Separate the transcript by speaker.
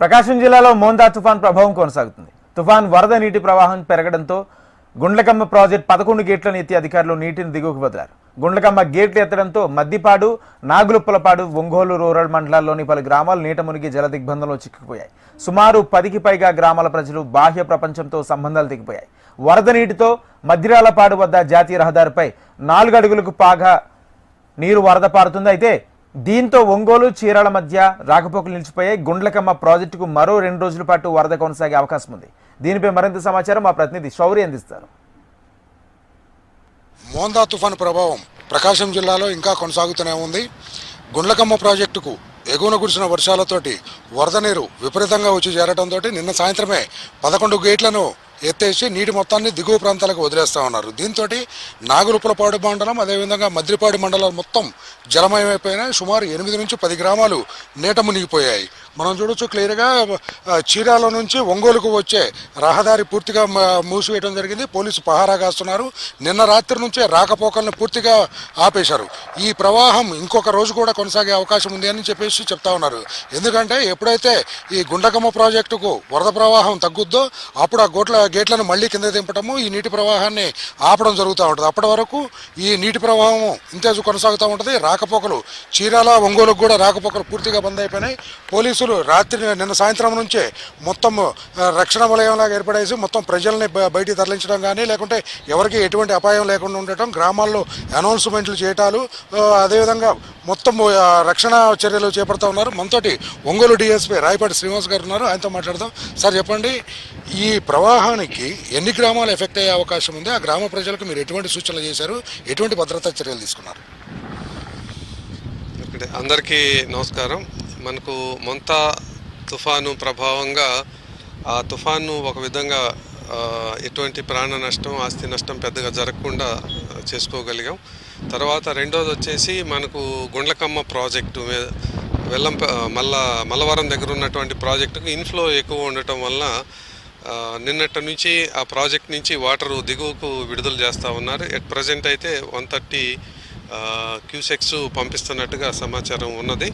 Speaker 1: ప్రకాశం జిల్లాలో మోందా తుఫాన్ ప్రభావం కొనసాగుతుంది. తుఫాన్ వరద నీటి ప్రవాహం పెరగడంతో గుండ్లకమ్మ ప్రాజెక్ట్ పదకొండు గేట్లను ఎత్తి అధికారులు నీటిని దిగువకు వదిలారు. గుండ్లకమ్మ గేట్లు ఎత్తడంతో మద్దిపాడు నాగులుప్పలపాడు ఒంగోలు రూరల్ మండలాల్లోని పలు గ్రామాలు నీట మునిగి జల దిగ్బంధంలో చిక్కుపోయాయి సుమారు పదికి పైగా గ్రామాల ప్రజలు బాహ్య ప్రపంచంతో సంబంధాలు దిగిపోయాయి వరద నీటితో మద్దిరాలపాడు వద్ద జాతీయ రహదారిపై నాలుగు అడుగులకు పాగా నీరు వరద పారుతుంది. అయితే దీంతో ఒంగోలు చీరాల మధ్య రాకపోకలు నిలిచిపోయాయి. గుండ్లకమ్మ ప్రాజెక్టుకు మరో రెండు రోజుల పాటు వరద కొనసాగే అవకాశం ఉంది. దీనిపై మరింత సమాచారం మా ప్రతినిధి శౌరి అందిస్తారు.
Speaker 2: మోందా తుఫాను ప్రభావం ప్రకాశం జిల్లాలో ఇంకా కొనసాగుతూనే ఉంది. గుండ్లకమ్మ ప్రాజెక్టుకు ఎగువన కురిసిన వర్షాలతోటి వరద నీరు విపరీతంగా వచ్చి చేరడంతో నిన్న సాయంత్రమే పదకొండు గేట్లను ఎత్తేసి నీటి మొత్తాన్ని దిగువ ప్రాంతాలకు వదిలేస్తా ఉన్నారు. దీంతో నాగులుపులపాడు మండలం అదేవిధంగా మద్రిపాడు మండలం మొత్తం జలమయమైపోయినాయి సుమారు ఎనిమిది నుంచి పది గ్రామాలు నీట మునిగిపోయాయి. మనం చూడొచ్చు క్లియర్గా చీరాల నుంచి ఒంగోలుకు వచ్చే రహదారి పూర్తిగా మూసివేయడం జరిగింది. పోలీసు పహారా కాస్తున్నారు. నిన్న రాత్రి నుంచే రాకపోకలను పూర్తిగా ఆపేశారు. ఈ ప్రవాహం ఇంకొక రోజు కూడా కొనసాగే అవకాశం ఉంది అని చెప్పేసి చెప్తా ఉన్నారు. ఎందుకంటే ఎప్పుడైతే ఈ గుండకమ్మ ప్రాజెక్టుకు వరద ప్రవాహం తగ్గుద్దో అప్పుడు ఆ గోట్ల గేట్లను మళ్ళీ కింద దింపటము ఈ నీటి ప్రవాహాన్ని ఆపడం జరుగుతూ ఉంటుంది. అప్పటి వరకు ఈ నీటి ప్రవాహం ఇంతే కొనసాగుతూ ఉంటుంది. రాకపోకలు చీరాల ఒంగోలుకు కూడా రాకపోకలు పూర్తిగా బంద్ అయిపోయినాయి. పోలీసులు రాత్రి నిన్న సాయంత్రం నుంచే మొత్తం రక్షణ వలయంలాగా ఏర్పడేసి మొత్తం ప్రజల్ని బయటికి తరలించడం కానీ లేకుంటే ఎవరికి ఎటువంటి అపాయం లేకుండా ఉండటం గ్రామాల్లో అనౌన్స్మెంట్లు చేయటాలు అదేవిధంగా మొత్తం రక్షణ చర్యలు చేపడతా ఉన్నారు. మనతోటి ఒంగోలు డిఎస్పీ రాయపాటి శ్రీనివాస్ గారు ఉన్నారు. ఆయనతో మాట్లాడదాం. సార్ చెప్పండి. ఈ ప్రవాహానికి ఎన్ని గ్రామాలు ఎఫెక్ట్ అయ్యే అవకాశం ఉంది ఆ గ్రామ ప్రజలకు మీరు ఎటువంటి సూచనలు చేశారు? ఎటువంటి భద్రతా చర్యలు తీసుకున్నారు?
Speaker 3: అందరికీ నమస్కారం. మనకు మొంత తుఫాను ప్రభావంగా ఆ తుఫాను ఒక విధంగా ఎటువంటి ప్రాణ నష్టం ఆస్తి నష్టం పెద్దగా జరగకుండా చేసుకోగలిగాం. తర్వాత రెండోది వచ్చేసి మనకు గుండ్లకమ్మ ప్రాజెక్టు వెల్లం మల్ల మల్లవరం దగ్గర ఉన్నటువంటి ప్రాజెక్టుకు ఇన్ఫ్లో ఎక్కువ ఉండటం వల్ల నిన్నటి నుంచి ఆ ప్రాజెక్ట్ నుంచి వాటర్ దిగువకు విడుదల చేస్తూ ఉన్నారు. ఎట్ ప్రజెంట్ అయితే వన్ థర్టీ క్యూసెక్స్ పంపిస్తున్నట్టుగా సమాచారం ఉన్నది.